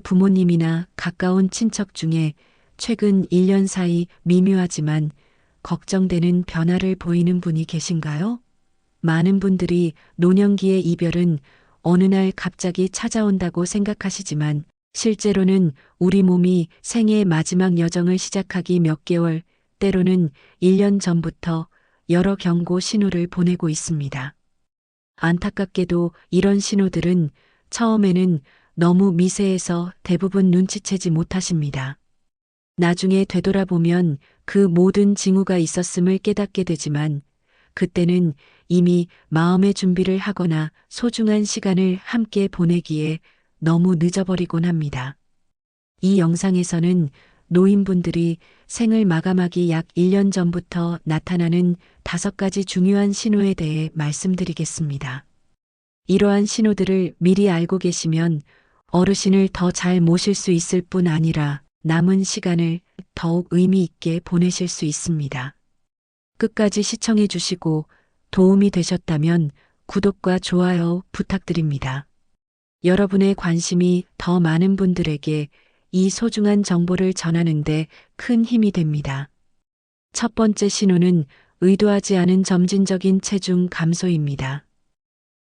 부모님이나 가까운 친척 중에 최근 1년 사이 미묘하지만 걱정되는 변화를 보이는 분이 계신가요? 많은 분들이 노년기의 이별은 어느 날 갑자기 찾아온다고 생각하시지만 실제로는 우리 몸이 생애의 마지막 여정을 시작하기 몇 개월, 때로는 1년 전부터 여러 경고 신호를 보내고 있습니다. 안타깝게도 이런 신호들은 처음에는 너무 미세해서 대부분 눈치채지 못하십니다. 나중에 되돌아보면 그 모든 징후가 있었음을 깨닫게 되지만 그때는 이미 마음의 준비를 하거나 소중한 시간을 함께 보내기에 너무 늦어버리곤 합니다. 이 영상에서는 노인분들이 생을 마감하기 약 1년 전부터 나타나는 다섯 가지 중요한 신호에 대해 말씀드리겠습니다. 이러한 신호들을 미리 알고 계시면 어르신을 더 잘 모실 수 있을 뿐 아니라 남은 시간을 더욱 의미 있게 보내실 수 있습니다. 끝까지 시청해 주시고 도움이 되셨다면 구독과 좋아요 부탁드립니다. 여러분의 관심이 더 많은 분들에게 이 소중한 정보를 전하는데 큰 힘이 됩니다. 첫 번째 신호는 의도하지 않은 점진적인 체중 감소입니다.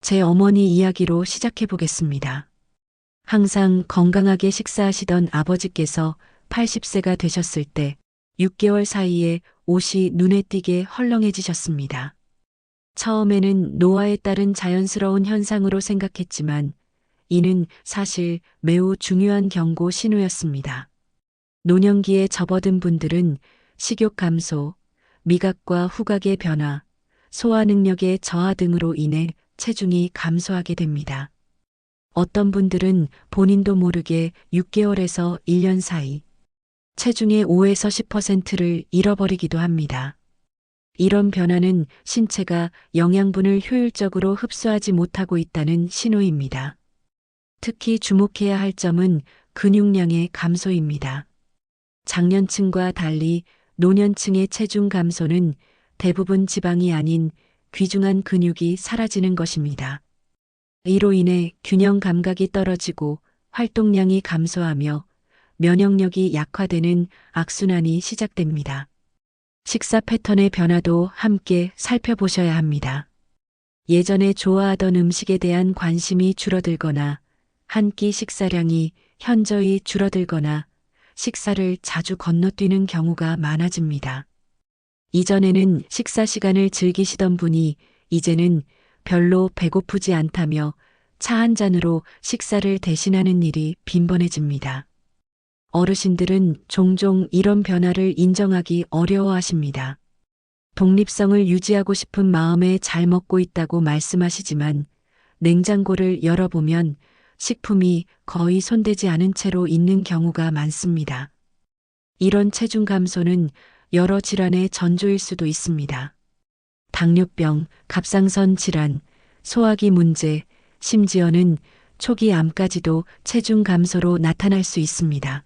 제 어머니 이야기로 시작해 보겠습니다. 항상 건강하게 식사하시던 아버지께서 80세가 되셨을 때 6개월 사이에 옷이 눈에 띄게 헐렁해지셨습니다. 처음에는 노화에 따른 자연스러운 현상으로 생각했지만 이는 사실 매우 중요한 경고 신호였습니다. 노년기에 접어든 분들은 식욕 감소, 미각과 후각의 변화, 소화 능력의 저하 등으로 인해 체중이 감소하게 됩니다. 어떤 분들은 본인도 모르게 6개월에서 1년 사이 체중의 5에서 10%를 잃어버리기도 합니다. 이런 변화는 신체가 영양분을 효율적으로 흡수하지 못하고 있다는 신호입니다. 특히 주목해야 할 점은 근육량의 감소입니다. 장년층과 달리 노년층의 체중 감소는 대부분 지방이 아닌 귀중한 근육이 사라지는 것입니다. 이로 인해 균형 감각이 떨어지고 활동량이 감소하며 면역력이 약화되는 악순환이 시작됩니다. 식사 패턴의 변화도 함께 살펴보셔야 합니다. 예전에 좋아하던 음식에 대한 관심이 줄어들거나 한 끼 식사량이 현저히 줄어들거나 식사를 자주 건너뛰는 경우가 많아집니다. 이전에는 식사 시간을 즐기시던 분이 이제는 별로 배고프지 않다며 차 한 잔으로 식사를 대신하는 일이 빈번해집니다. 어르신들은 종종 이런 변화를 인정하기 어려워하십니다. 독립성을 유지하고 싶은 마음에 잘 먹고 있다고 말씀하시지만 냉장고를 열어보면 식품이 거의 손대지 않은 채로 있는 경우가 많습니다. 이런 체중 감소는 여러 질환의 전조일 수도 있습니다. 당뇨병, 갑상선 질환, 소화기 문제, 심지어는 초기 암까지도 체중 감소로 나타날 수 있습니다.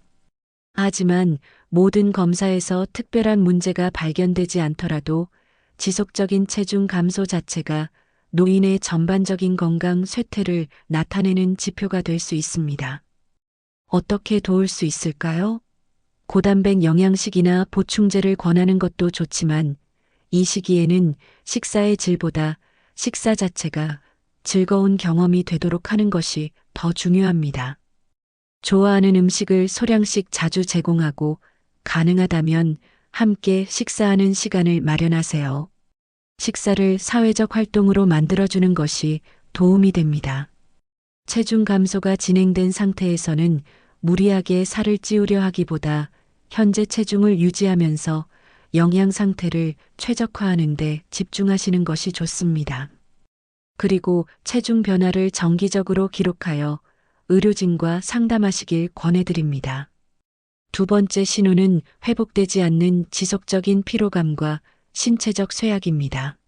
하지만 모든 검사에서 특별한 문제가 발견되지 않더라도 지속적인 체중 감소 자체가 노인의 전반적인 건강 쇠퇴를 나타내는 지표가 될 수 있습니다. 어떻게 도울 수 있을까요? 고단백 영양식이나 보충제를 권하는 것도 좋지만 이 시기에는 식사의 질보다 식사 자체가 즐거운 경험이 되도록 하는 것이 더 중요합니다. 좋아하는 음식을 소량씩 자주 제공하고 가능하다면 함께 식사하는 시간을 마련하세요. 식사를 사회적 활동으로 만들어주는 것이 도움이 됩니다. 체중 감소가 진행된 상태에서는 무리하게 살을 찌우려 하기보다 현재 체중을 유지하면서 영양 상태를 최적화하는 데 집중하시는 것이 좋습니다. 그리고 체중 변화를 정기적으로 기록하여 의료진과 상담하시길 권해드립니다. 두 번째 신호는 회복되지 않는 지속적인 피로감과 신체적 쇠약입니다.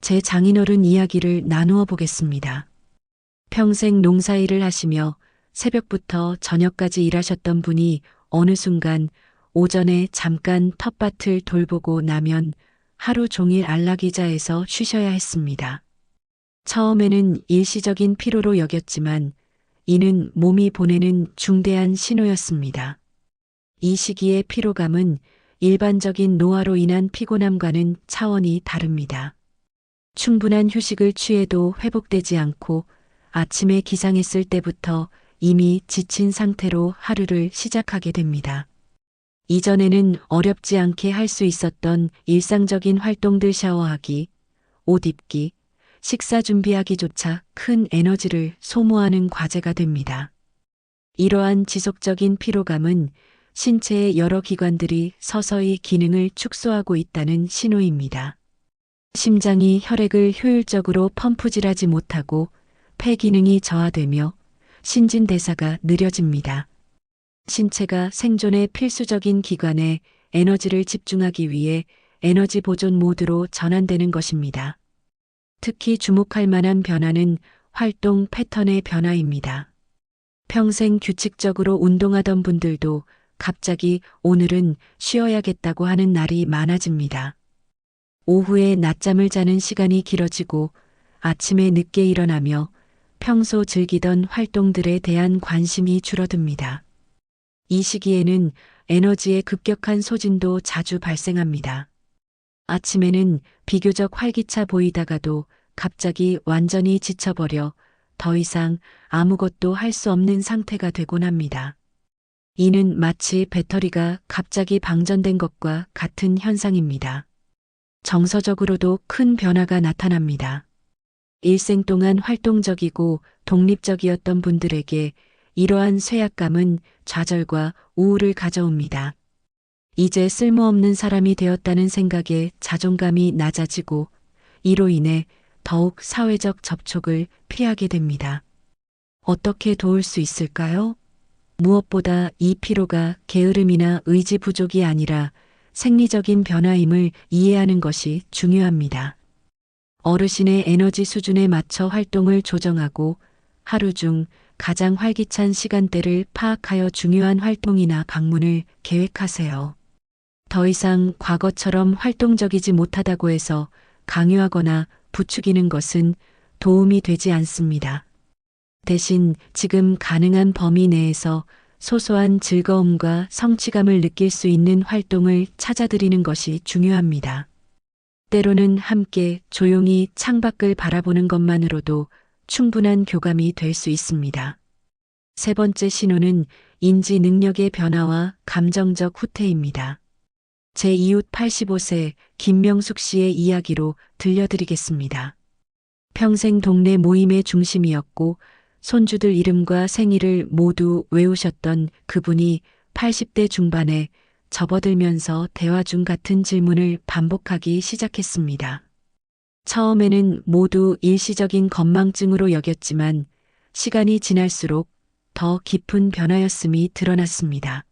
제 장인어른 이야기를 나누어 보겠습니다. 평생 농사일을 하시며 새벽부터 저녁까지 일하셨던 분이 어느 순간 오전에 잠깐 텃밭을 돌보고 나면 하루 종일 안락의자에서 쉬셔야 했습니다. 처음에는 일시적인 피로로 여겼지만 이는 몸이 보내는 중대한 신호였습니다. 이 시기의 피로감은 일반적인 노화로 인한 피곤함과는 차원이 다릅니다. 충분한 휴식을 취해도 회복되지 않고 아침에 기상했을 때부터 이미 지친 상태로 하루를 시작하게 됩니다. 이전에는 어렵지 않게 할 수 있었던 일상적인 활동들 샤워하기, 옷 입기, 식사 준비하기조차 큰 에너지를 소모하는 과제가 됩니다. 이러한 지속적인 피로감은 신체의 여러 기관들이 서서히 기능을 축소하고 있다는 신호입니다. 심장이 혈액을 효율적으로 펌프질하지 못하고 폐 기능이 저하되며 신진대사가 느려집니다. 신체가 생존의 필수적인 기관에 에너지를 집중하기 위해 에너지 보존 모드로 전환되는 것입니다. 특히 주목할 만한 변화는 활동 패턴의 변화입니다. 평생 규칙적으로 운동하던 분들도 갑자기 오늘은 쉬어야겠다고 하는 날이 많아집니다. 오후에 낮잠을 자는 시간이 길어지고 아침에 늦게 일어나며 평소 즐기던 활동들에 대한 관심이 줄어듭니다. 이 시기에는 에너지의 급격한 소진도 자주 발생합니다. 아침에는 비교적 활기차 보이다가도 갑자기 완전히 지쳐버려 더 이상 아무것도 할 수 없는 상태가 되곤 합니다. 이는 마치 배터리가 갑자기 방전된 것과 같은 현상입니다. 정서적으로도 큰 변화가 나타납니다. 일생 동안 활동적이고 독립적이었던 분들에게 이러한 쇠약감은 좌절과 우울을 가져옵니다. 이제 쓸모없는 사람이 되었다는 생각에 자존감이 낮아지고 이로 인해 더욱 사회적 접촉을 피하게 됩니다. 어떻게 도울 수 있을까요? 무엇보다 이 피로가 게으름이나 의지 부족이 아니라 생리적인 변화임을 이해하는 것이 중요합니다. 어르신의 에너지 수준에 맞춰 활동을 조정하고 하루 중 가장 활기찬 시간대를 파악하여 중요한 활동이나 방문을 계획하세요. 더 이상 과거처럼 활동적이지 못하다고 해서 강요하거나 부추기는 것은 도움이 되지 않습니다. 대신 지금 가능한 범위 내에서 소소한 즐거움과 성취감을 느낄 수 있는 활동을 찾아드리는 것이 중요합니다. 때로는 함께 조용히 창밖을 바라보는 것만으로도 충분한 교감이 될 수 있습니다. 세 번째 신호는 인지 능력의 변화와 감정적 후퇴입니다. 제 이웃 85세 김명숙 씨의 이야기로 들려드리겠습니다. 평생 동네 모임의 중심이었고 손주들 이름과 생일을 모두 외우셨던 그분이 80대 중반에 접어들면서 대화 중 같은 질문을 반복하기 시작했습니다. 처음에는 모두 일시적인 건망증으로 여겼지만 시간이 지날수록 더 깊은 변화였음이 드러났습니다.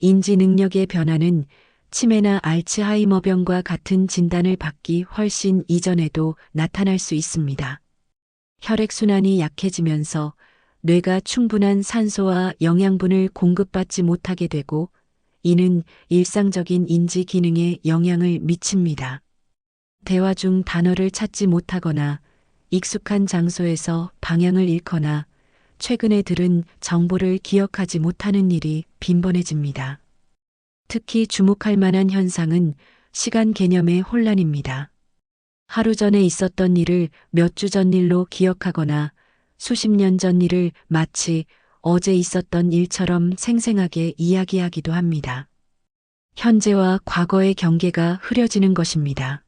인지 능력의 변화는 치매나 알츠하이머병과 같은 진단을 받기 훨씬 이전에도 나타날 수 있습니다. 혈액순환이 약해지면서 뇌가 충분한 산소와 영양분을 공급받지 못하게 되고 이는 일상적인 인지 기능에 영향을 미칩니다. 대화 중 단어를 찾지 못하거나 익숙한 장소에서 방향을 잃거나 최근에 들은 정보를 기억하지 못하는 일이 빈번해집니다. 특히 주목할 만한 현상은 시간 개념의 혼란입니다. 하루 전에 있었던 일을 몇 주 전 일로 기억하거나 수십 년 전 일을 마치 어제 있었던 일처럼 생생하게 이야기하기도 합니다. 현재와 과거의 경계가 흐려지는 것입니다.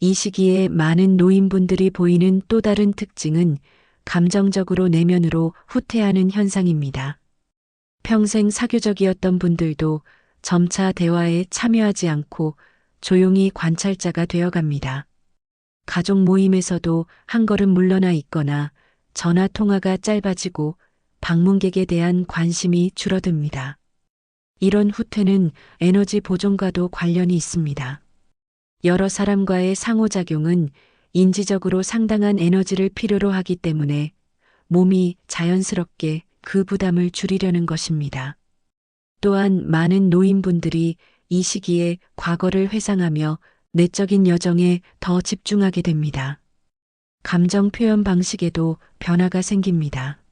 이 시기에 많은 노인분들이 보이는 또 다른 특징은 감정적으로 내면으로 후퇴하는 현상입니다. 평생 사교적이었던 분들도 점차 대화에 참여하지 않고 조용히 관찰자가 되어갑니다. 가족 모임에서도 한 걸음 물러나 있거나 전화 통화가 짧아지고 방문객에 대한 관심이 줄어듭니다. 이런 후퇴는 에너지 보존과도 관련이 있습니다. 여러 사람과의 상호작용은 인지적으로 상당한 에너지를 필요로 하기 때문에 몸이 자연스럽게 그 부담을 줄이려는 것입니다. 또한 많은 노인분들이 이 시기에 과거를 회상하며 내적인 여정에 더 집중하게 됩니다. 감정 표현 방식에도 변화가 생깁니다.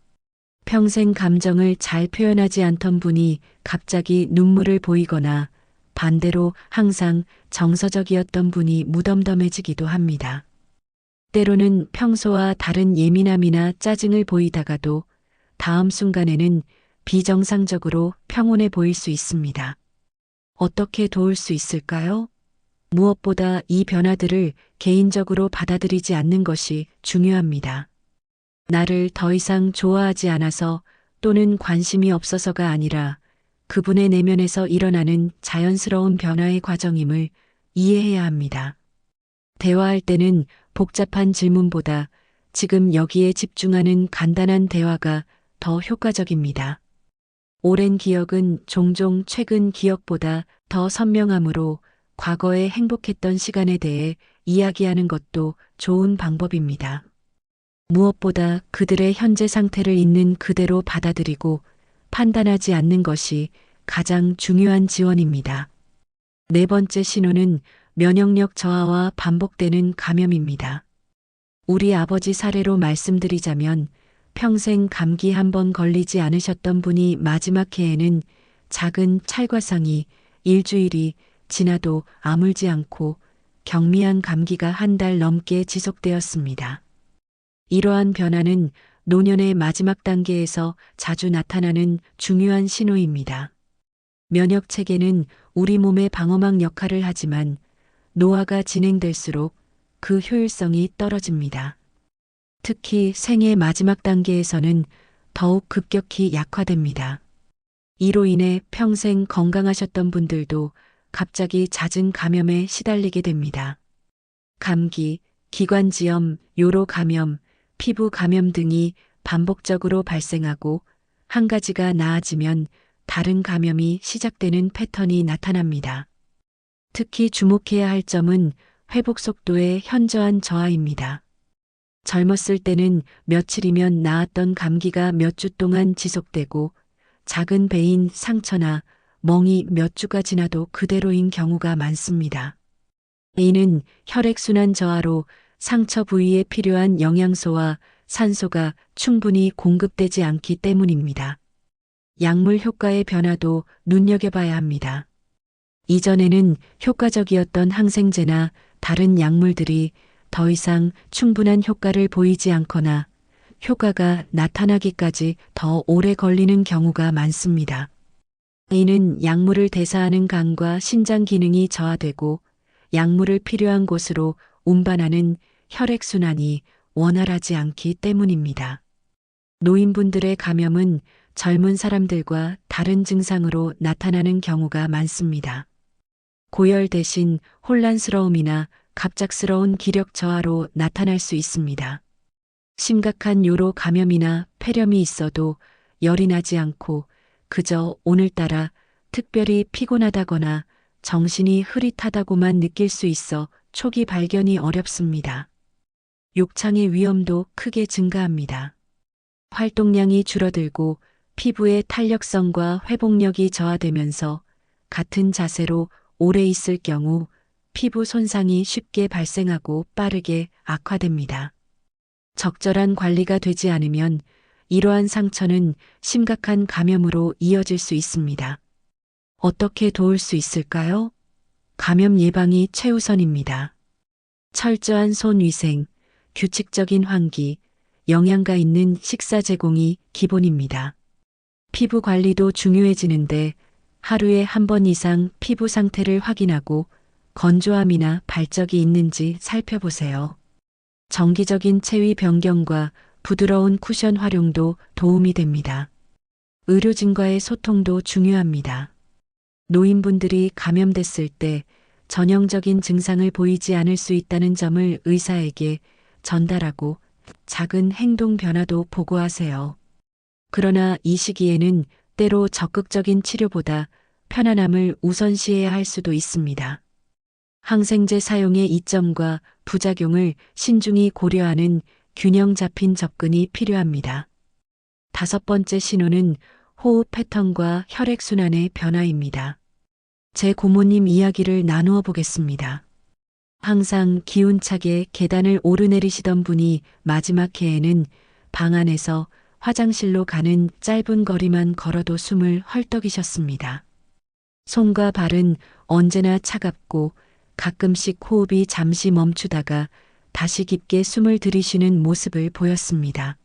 평생 감정을 잘 표현하지 않던 분이 갑자기 눈물을 보이거나 반대로 항상 정서적이었던 분이 무덤덤해지기도 합니다. 때로는 평소와 다른 예민함이나 짜증을 보이다가도 다음 순간에는 비정상적으로 평온해 보일 수 있습니다. 어떻게 도울 수 있을까요? 무엇보다 이 변화들을 개인적으로 받아들이지 않는 것이 중요합니다. 나를 더 이상 좋아하지 않아서 또는 관심이 없어서가 아니라 그분의 내면에서 일어나는 자연스러운 변화의 과정임을 이해해야 합니다. 대화할 때는 복잡한 질문보다 지금 여기에 집중하는 간단한 대화가 더 효과적입니다. 오랜 기억은 종종 최근 기억보다 더 선명하므로 과거에 행복했던 시간에 대해 이야기하는 것도 좋은 방법입니다. 무엇보다 그들의 현재 상태를 있는 그대로 받아들이고 판단하지 않는 것이 가장 중요한 지원입니다. 네 번째 신호는 면역력 저하와 반복되는 감염입니다. 우리 아버지 사례로 말씀드리자면 평생 감기 한 번 걸리지 않으셨던 분이 마지막 해에는 작은 찰과상이 일주일이 지나도 아물지 않고 경미한 감기가 한 달 넘게 지속되었습니다. 이러한 변화는 노년의 마지막 단계에서 자주 나타나는 중요한 신호입니다. 면역 체계는 우리 몸의 방어막 역할을 하지만 노화가 진행될수록 그 효율성이 떨어집니다. 특히 생의 마지막 단계에서는 더욱 급격히 약화됩니다. 이로 인해 평생 건강하셨던 분들도 갑자기 잦은 감염에 시달리게 됩니다. 감기, 기관지염, 요로 감염, 피부 감염 등이 반복적으로 발생하고 한 가지가 나아지면 다른 감염이 시작되는 패턴이 나타납니다. 특히 주목해야 할 점은 회복 속도의 현저한 저하입니다. 젊었을 때는 며칠이면 나았던 감기가 몇 주 동안 지속되고 작은 배인 상처나 멍이 몇 주가 지나도 그대로인 경우가 많습니다. 이는 혈액순환 저하로 상처 부위에 필요한 영양소와 산소가 충분히 공급되지 않기 때문입니다. 약물 효과의 변화도 눈여겨봐야 합니다. 이전에는 효과적이었던 항생제나 다른 약물들이 더 이상 충분한 효과를 보이지 않거나 효과가 나타나기까지 더 오래 걸리는 경우가 많습니다. 이는 약물을 대사하는 간과 신장 기능이 저하되고 약물을 필요한 곳으로 운반하는 혈액순환이 원활하지 않기 때문입니다. 노인분들의 감염은 젊은 사람들과 다른 증상으로 나타나는 경우가 많습니다. 고열 대신 혼란스러움이나 갑작스러운 기력 저하로 나타날 수 있습니다. 심각한 요로 감염이나 폐렴이 있어도 열이 나지 않고 그저 오늘따라 특별히 피곤하다거나 정신이 흐릿하다고만 느낄 수 있어 초기 발견이 어렵습니다. 욕창의 위험도 크게 증가합니다. 활동량이 줄어들고 피부의 탄력성과 회복력이 저하되면서 같은 자세로 오래 있을 경우 피부 손상이 쉽게 발생하고 빠르게 악화됩니다. 적절한 관리가 되지 않으면 이러한 상처는 심각한 감염으로 이어질 수 있습니다. 어떻게 도울 수 있을까요? 감염 예방이 최우선입니다. 철저한 손 위생, 규칙적인 환기, 영양가 있는 식사 제공이 기본입니다. 피부 관리도 중요해지는데 하루에 한 번 이상 피부 상태를 확인하고 건조함이나 발적이 있는지 살펴보세요. 정기적인 체위 변경과 부드러운 쿠션 활용도 도움이 됩니다. 의료진과의 소통도 중요합니다. 노인분들이 감염됐을 때 전형적인 증상을 보이지 않을 수 있다는 점을 의사에게 전달하고 작은 행동 변화도 보고하세요. 그러나 이 시기에는 때로 적극적인 치료보다 편안함을 우선시해야 할 수도 있습니다. 항생제 사용의 이점과 부작용을 신중히 고려하는 균형 잡힌 접근이 필요합니다. 다섯 번째 신호는 호흡 패턴과 혈액순환의 변화입니다. 제 고모님 이야기를 나누어 보겠습니다. 항상 기운차게 계단을 오르내리시던 분이 마지막 해에는 방 안에서 화장실로 가는 짧은 거리만 걸어도 숨을 헐떡이셨습니다. 손과 발은 언제나 차갑고 가끔씩 호흡이 잠시 멈추다가 다시 깊게 숨을 들이쉬는 모습을 보였습니다.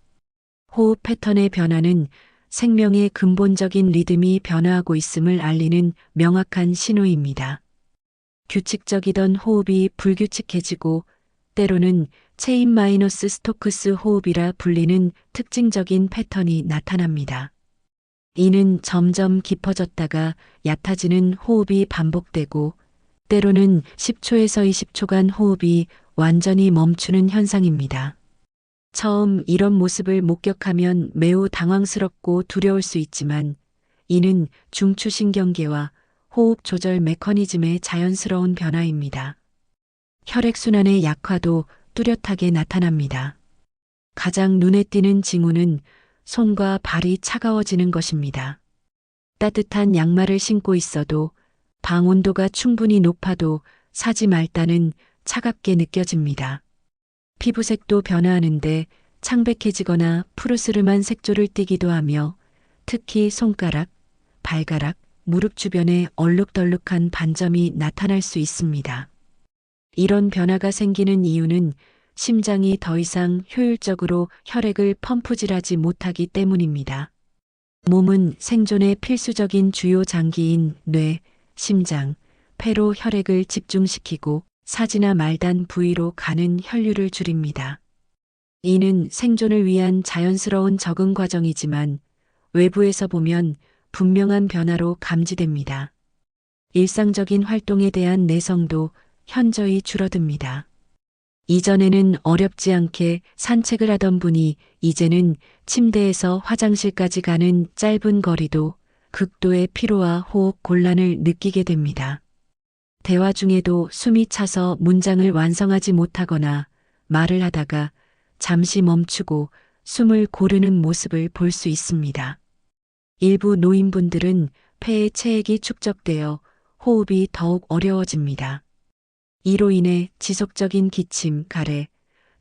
호흡 패턴의 변화는 생명의 근본적인 리듬이 변화하고 있음을 알리는 명확한 신호입니다. 규칙적이던 호흡이 불규칙해지고 때로는 체인 마이너스 스토크스 호흡이라 불리는 특징적인 패턴이 나타납니다. 이는 점점 깊어졌다가 얕아지는 호흡이 반복되고 때로는 10초에서 20초간 호흡이 완전히 멈추는 현상입니다. 처음 이런 모습을 목격하면 매우 당황스럽고 두려울 수 있지만 이는 중추신경계와 호흡 조절 메커니즘의 자연스러운 변화입니다. 혈액순환의 약화도 뚜렷하게 나타납니다. 가장 눈에 띄는 징후는 손과 발이 차가워지는 것입니다. 따뜻한 양말을 신고 있어도 방 온도가 충분히 높아도 사지 말다는 차갑게 느껴집니다. 피부색도 변화하는데 창백해지거나 푸르스름한 색조를 띠기도 하며 특히 손가락, 발가락, 무릎 주변에 얼룩덜룩한 반점이 나타날 수 있습니다. 이런 변화가 생기는 이유는 심장이 더 이상 효율적으로 혈액을 펌프질하지 못하기 때문입니다. 몸은 생존의 필수적인 주요 장기인 뇌, 심장, 폐로 혈액을 집중시키고 사지나 말단 부위로 가는 혈류를 줄입니다. 이는 생존을 위한 자연스러운 적응 과정이지만 외부에서 보면 분명한 변화로 감지됩니다. 일상적인 활동에 대한 내성도 현저히 줄어듭니다. 이전에는 어렵지 않게 산책을 하던 분이 이제는 침대에서 화장실까지 가는 짧은 거리도 극도의 피로와 호흡 곤란을 느끼게 됩니다. 대화 중에도 숨이 차서 문장을 완성하지 못하거나 말을 하다가 잠시 멈추고 숨을 고르는 모습을 볼 수 있습니다. 일부 노인분들은 폐에 체액이 축적되어 호흡이 더욱 어려워집니다. 이로 인해 지속적인 기침, 가래,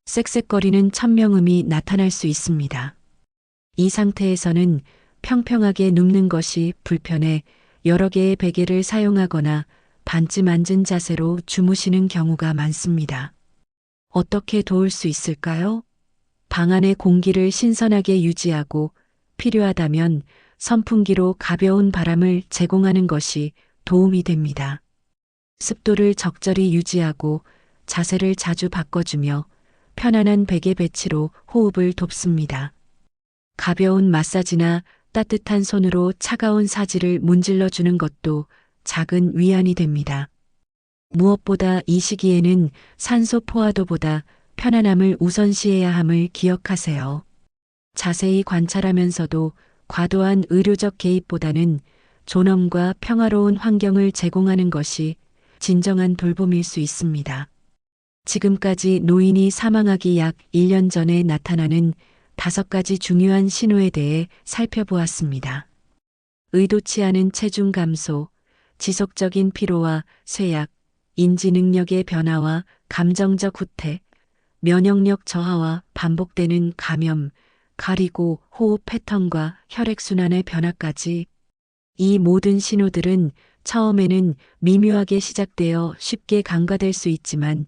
쌕쌕거리는 천명음이 나타날 수 있습니다. 이 상태에서는 평평하게 눕는 것이 불편해 여러 개의 베개를 사용하거나 반쯤 앉은 자세로 주무시는 경우가 많습니다. 어떻게 도울 수 있을까요? 방 안의 공기를 신선하게 유지하고 필요하다면 선풍기로 가벼운 바람을 제공하는 것이 도움이 됩니다. 습도를 적절히 유지하고 자세를 자주 바꿔주며 편안한 베개 배치로 호흡을 돕습니다. 가벼운 마사지나 따뜻한 손으로 차가운 사지를 문질러 주는 것도 작은 위안이 됩니다. 무엇보다 이 시기에는 산소 포화도보다 편안함을 우선시해야 함을 기억하세요. 자세히 관찰하면서도 과도한 의료적 개입보다는 존엄과 평화로운 환경을 제공하는 것이 진정한 돌봄일 수 있습니다. 지금까지 노인이 사망하기 약 1년 전에 나타나는 다섯 가지 중요한 신호에 대해 살펴보았습니다. 의도치 않은 체중 감소, 지속적인 피로와 쇠약, 인지 능력의 변화와 감정적 후퇴, 면역력 저하와 반복되는 감염, 가리고 호흡 패턴과 혈액순환의 변화까지 이 모든 신호들은 처음에는 미묘하게 시작되어 쉽게 간과될 수 있지만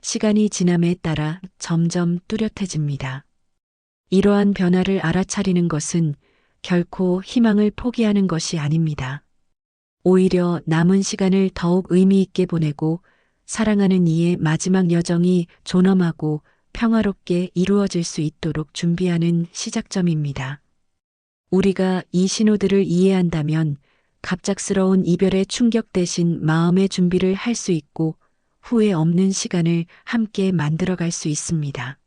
시간이 지남에 따라 점점 뚜렷해집니다. 이러한 변화를 알아차리는 것은 결코 희망을 포기하는 것이 아닙니다. 오히려 남은 시간을 더욱 의미 있게 보내고 사랑하는 이의 마지막 여정이 존엄하고 평화롭게 이루어질 수 있도록 준비하는 시작점입니다. 우리가 이 신호들을 이해한다면 갑작스러운 이별의 충격 대신 마음의 준비를 할 수 있고 후회 없는 시간을 함께 만들어 갈 수 있습니다.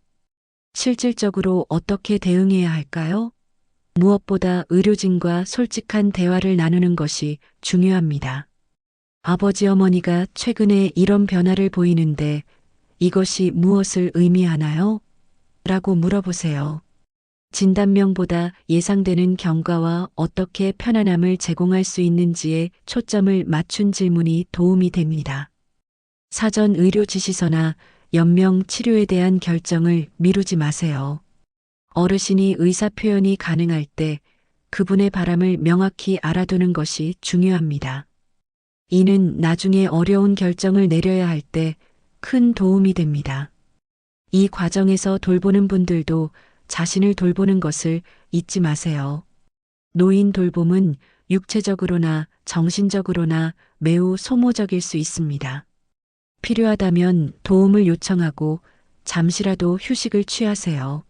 실질적으로 어떻게 대응해야 할까요? 무엇보다 의료진과 솔직한 대화를 나누는 것이 중요합니다. 아버지 어머니가 최근에 이런 변화를 보이는데 이것이 무엇을 의미하나요? 라고 물어보세요. 진단명보다 예상되는 경과와 어떻게 편안함을 제공할 수 있는지에 초점을 맞춘 질문이 도움이 됩니다. 사전 의료 지시서나 연명 치료에 대한 결정을 미루지 마세요. 어르신이 의사 표현이 가능할 때 그분의 바람을 명확히 알아두는 것이 중요합니다. 이는 나중에 어려운 결정을 내려야 할 때 큰 도움이 됩니다. 이 과정에서 돌보는 분들도 자신을 돌보는 것을 잊지 마세요. 노인 돌봄은 육체적으로나 정신적으로나 매우 소모적일 수 있습니다. 필요하다면 도움을 요청하고 잠시라도 휴식을 취하세요.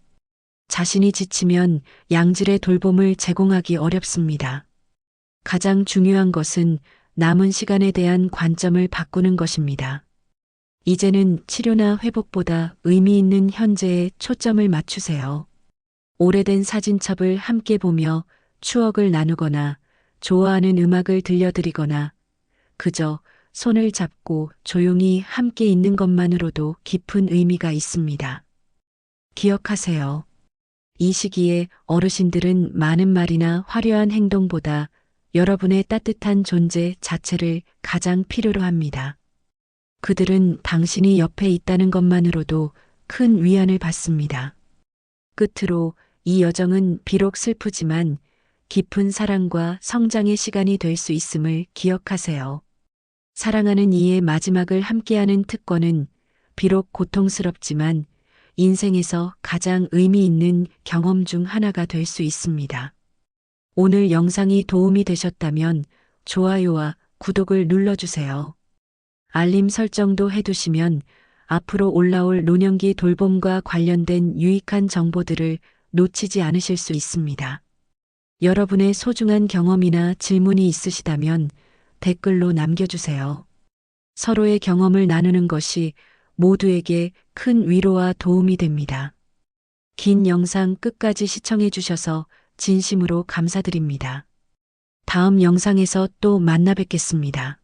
자신이 지치면 양질의 돌봄을 제공하기 어렵습니다. 가장 중요한 것은 남은 시간에 대한 관점을 바꾸는 것입니다. 이제는 치료나 회복보다 의미 있는 현재에 초점을 맞추세요. 오래된 사진첩을 함께 보며 추억을 나누거나 좋아하는 음악을 들려드리거나 그저 손을 잡고 조용히 함께 있는 것만으로도 깊은 의미가 있습니다. 기억하세요. 이 시기에 어르신들은 많은 말이나 화려한 행동보다 여러분의 따뜻한 존재 자체를 가장 필요로 합니다. 그들은 당신이 옆에 있다는 것만으로도 큰 위안을 받습니다. 끝으로 이 여정은 비록 슬프지만 깊은 사랑과 성장의 시간이 될 수 있음을 기억하세요. 사랑하는 이의 마지막을 함께하는 특권은 비록 고통스럽지만 인생에서 가장 의미 있는 경험 중 하나가 될 수 있습니다. 오늘 영상이 도움이 되셨다면 좋아요와 구독을 눌러주세요. 알림 설정도 해두시면 앞으로 올라올 노년기 돌봄과 관련된 유익한 정보들을 놓치지 않으실 수 있습니다. 여러분의 소중한 경험이나 질문이 있으시다면 댓글로 남겨주세요. 서로의 경험을 나누는 것이 모두에게 큰 위로와 도움이 됩니다. 긴 영상 끝까지 시청해 주셔서 진심으로 감사드립니다. 다음 영상에서 또 만나 뵙겠습니다.